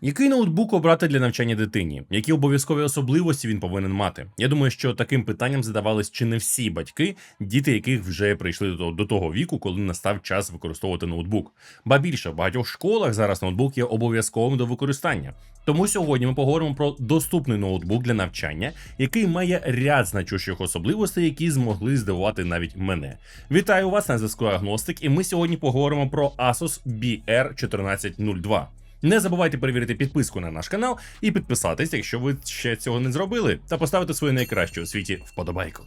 Який ноутбук обрати для навчання дитині? Які обов'язкові особливості він повинен мати? Я думаю, що таким питанням задавались чи не всі батьки, діти яких вже прийшли до, того віку, коли настав час використовувати ноутбук. Ба більше в багатьох школах зараз ноутбук є обов'язковим до використання. Тому сьогодні ми поговоримо про доступний ноутбук для навчання, який має ряд значущих особливостей, які змогли здивувати навіть мене. Вітаю вас на зв'язку Агностик, і ми сьогодні поговоримо про Asus BR1402. Не забувайте перевірити підписку на наш канал і підписатись, якщо ви ще цього не зробили, та поставити свою найкращу у світі вподобайку.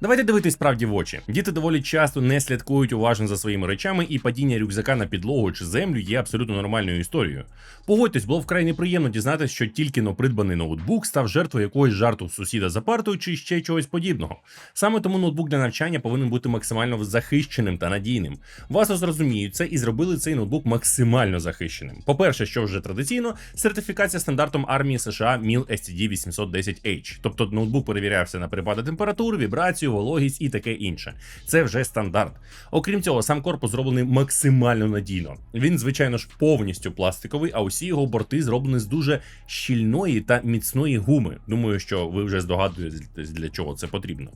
Давайте дивитись справді в очі. Діти доволі часто не слідкують уважно за своїми речами, і падіння рюкзака на підлогу чи землю є абсолютно нормальною історією. Погодьтесь, було вкрай неприємно дізнатися, що тільки но придбаний ноутбук став жертвою якогось жарту сусіда за партою чи ще чогось подібного. Саме тому ноутбук для навчання повинен бути максимально захищеним та надійним. Вас зрозуміють це і зробили цей ноутбук максимально захищеним. По-перше, що вже традиційно, сертифікація стандартом армії США MIL STD 810H. Тобто ноутбук перевірявся на перепади температур, вібрацію, вологість і таке інше. Це вже стандарт. Окрім цього, сам корпус зроблений максимально надійно. Він, звичайно ж, повністю пластиковий, а усі його борти зроблені з дуже щільної та міцної гуми. Думаю, що ви вже здогадуєтесь, для чого це потрібно.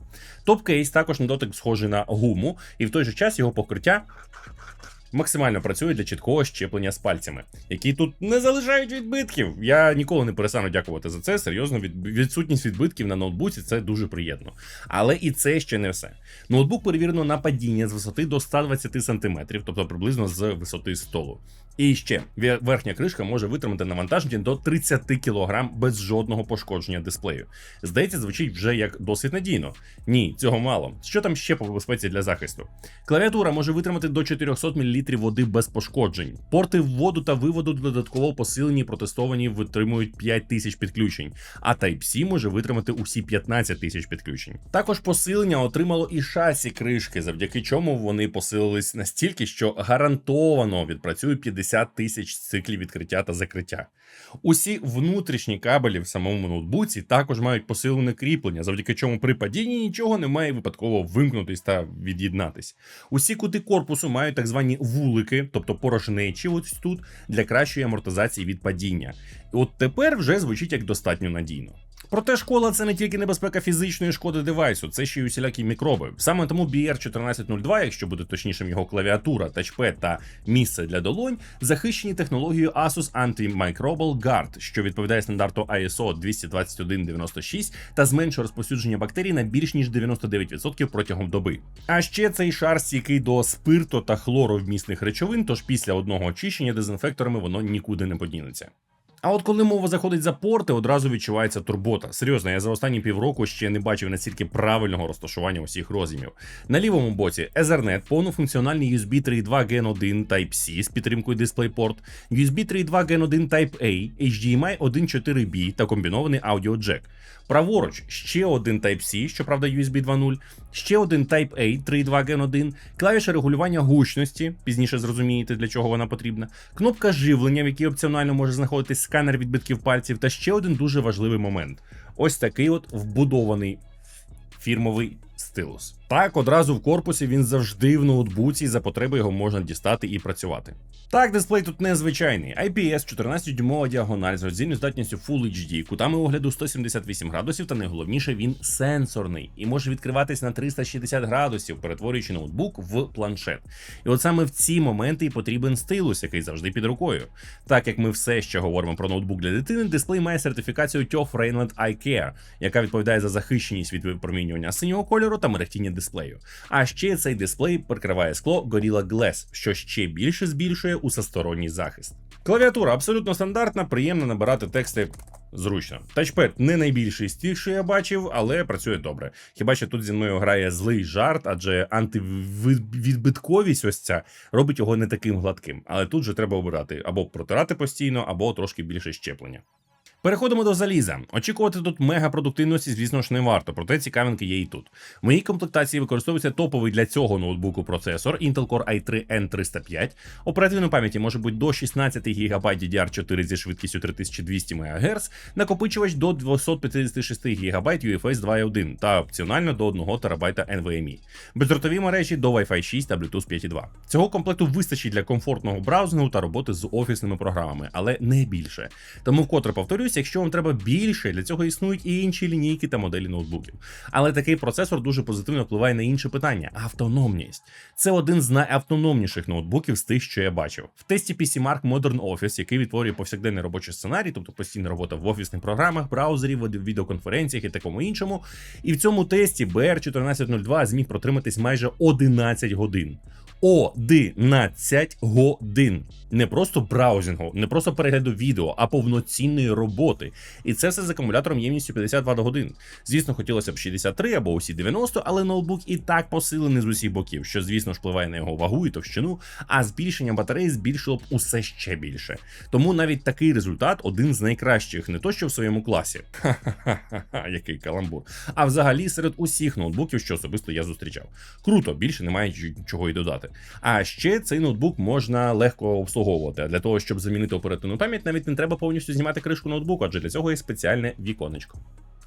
Топ-кейс також на дотик схожий на гуму, і в той же час його покриття. Максимально працює для чіткого щеплення з пальцями, які тут не залишають відбитків. Я ніколи не перестану дякувати за це. Серйозно, від... відсутність відбитків на ноутбуці це дуже приємно. Але і це ще не все. Ноутбук перевірено на падіння з висоти до 120 см, тобто приблизно з висоти столу. І ще верхня кришка може витримати навантаження до 30 кг без жодного пошкодження дисплею. Здається, звучить вже як досить надійно. Ні, цього мало. Що там ще по безпеці для захисту? Клавіатура може витримати до 400 мл води без пошкоджень. Порти вводу та виводу додатково посилені протестовані витримують 5000 підключень, а Type-C може витримати усі 15 тисяч підключень. Також посилення отримало і шасі кришки, завдяки чому вони посилились настільки, що гарантовано відпрацює 50 тисяч циклів відкриття та закриття. Усі внутрішні кабелі в самому ноутбуці також мають посилене кріплення, завдяки чому при падінні нічого не має випадково вимкнутись та від'єднатись. Усі кути корпусу мають так звані вулики, тобто порожнечі, ось тут для кращої амортизації від падіння. І от тепер вже звучить як достатньо надійно. Проте школа це не тільки небезпека фізичної шкоди девайсу, це ще й усілякі мікроби. Саме тому BR1402, якщо буде точнішим його клавіатура, тачпед та місце для долонь, захищені технологією Asus Antimicrobial Guard, що відповідає стандарту ISO 22196 та зменшує розповсюдження бактерій на більш ніж 99% протягом доби. А ще цей шар стійкий до спирту та хлоровмісних речовин, тож після одного очищення дезінфекторами воно нікуди не подінеться. А от коли мова заходить за порти, одразу відчувається турбота. Серйозно, я за останні півроку ще не бачив настільки правильного розташування усіх роз'ємів. На лівому боці Ethernet, повнофункціональний USB 3.2 Gen 1 Type-C з підтримкою DisplayPort, USB 3.2 Gen 1 Type-A, HDMI 1.4B та комбінований аудіоджек. Праворуч ще один Type-C, щоправда, USB 2.0, ще один Type-A 3.2 Gen 1, клавіша регулювання гучності, пізніше зрозумієте, для чого вона потрібна, кнопка живлення, в якій опціонально може знаходитись сканер відбитків пальців, та ще один дуже важливий момент: ось такий от вбудований фірмовий стилус. Так, одразу в корпусі він завжди в ноутбуці, і за потреби його можна дістати і працювати. Так, дисплей тут незвичайний. IPS 14-дюймова діагональ з роздільною здатністю Full HD, кутами огляду 178 градусів, та найголовніше він сенсорний і може відкриватись на 360 градусів, перетворюючи ноутбук в планшет. І от саме в ці моменти і потрібен стилус, який завжди під рукою. Так як ми все ще говоримо про ноутбук для дитини, дисплей має сертифікацію TOF Rainland Eye Care, яка відповідає за захищеність від випромінювання синього кольору та мерехтіння дисплею. А ще цей дисплей прикриває скло Gorilla Glass, що ще більше збільшує усесторонній захист. Клавіатура абсолютно стандартна, приємно набирати тексти. Зручно. Тачпед не найбільший з тих, що я бачив, але працює добре. Хіба що тут зі мною грає злий жарт, адже антивідбитковість ось ця робить його не таким гладким. Але тут же треба обирати або протирати постійно, або трошки більше щеплення. Переходимо до заліза. Очікувати тут мегапродуктивності, звісно ж, не варто, проте цікавинки є і тут. В моїй комплектації використовується топовий для цього ноутбуку процесор Intel Core i3 N305. Оперативної пам'яті може бути до 16 ГБ DDR4 зі швидкістю 3200 МГц, накопичувач до 256 ГБ UFS 2.1 та опціонально до 1 ТБ NVMe. Бездротові мережі до Wi-Fi 6 та Bluetooth 5.2. Цього комплекту вистачить для комфортного браузингу та роботи з офісними програмами, але не більше. Тому вкотре повторюсь, якщо вам треба більше, для цього існують і інші лінійки та моделі ноутбуків. Але такий процесор дуже позитивно впливає на інше питання автономність. Це один з найавтономніших ноутбуків з тих, що я бачив. В тесті PC Mark Modern Office, який відтворює повсякденний робочий сценарій, тобто постійна робота в офісних програмах, браузері, відеоконференціях і такому іншому. І в цьому тесті BR1402 зміг протриматись майже 11 годин. 11 годин. Не просто браузингу, не просто перегляду відео, а повноцінної роботи. І це все з акумулятором ємністю 50 Вт годин. Звісно, хотілося б 63 або усі 90, але ноутбук і так посилений з усіх боків, що, звісно впливає на його вагу і товщину, а збільшення батареї збільшило б усе ще більше. Тому навіть такий результат один з найкращих, не то що в своєму класі. Ха-ха-ха, який каламбур. А взагалі серед усіх ноутбуків, що особисто я зустрічав. Круто, більше немає чого й додати. А ще цей ноутбук можна легко обслуговувати. Для того, щоб замінити оперативну пам'ять, навіть не треба повністю знімати кришку ноутбуку, адже для цього є спеціальне віконечко.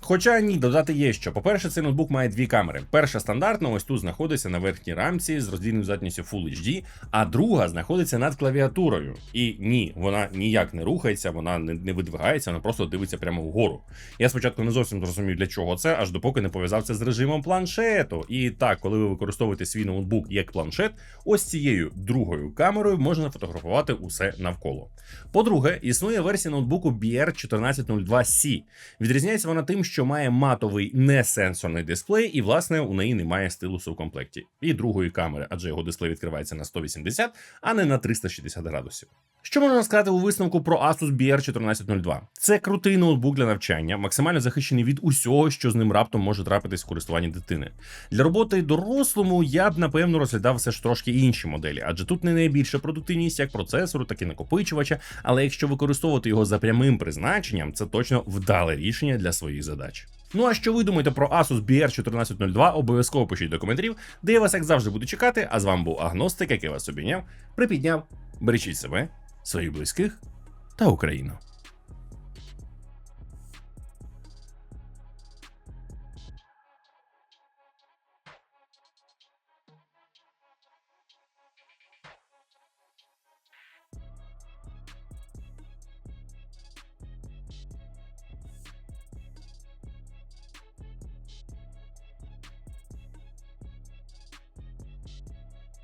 Хоча ні, додати є що. По-перше, цей ноутбук має дві камери. Перша стандартна, ось тут знаходиться на верхній рамці з роздільною здатністю Full HD, а друга знаходиться над клавіатурою. І ні, вона ніяк не рухається, вона не, не видвигається, вона просто дивиться прямо вгору. Я спочатку не зовсім зрозумів, для чого це, аж допоки не пов'язав це з режимом планшету. І так, коли ви використовуєте свій ноутбук як планшет, ось цією другою камерою можна фотографувати усе навколо. По-друге, існує версія ноутбуку BR1402C. Відрізняється вона тим, що має матовий несенсорний дисплей, і, власне, у неї немає стилусу в комплекті. І другої камери, адже його дисплей відкривається на 180, а не на 360 градусів. Що можна сказати у висновку про Asus BR1402? Це крутий ноутбук для навчання, максимально захищений від усього, що з ним раптом може трапитись в користуванні дитини. Для роботи дорослому я б напевно розглядав все ж трошки інші моделі, адже тут не найбільша продуктивність як процесору, так і накопичувача. Але якщо використовувати його за прямим призначенням, це точно вдале рішення для своїх задач. Ну а що ви думаєте про Asus BR1402, обов'язково пишіть до коментарів, де я вас як завжди буду чекати. А з вами був Агностик, який вас обійняв, припідняв. Бережіть себе, своїх близьких та Україну.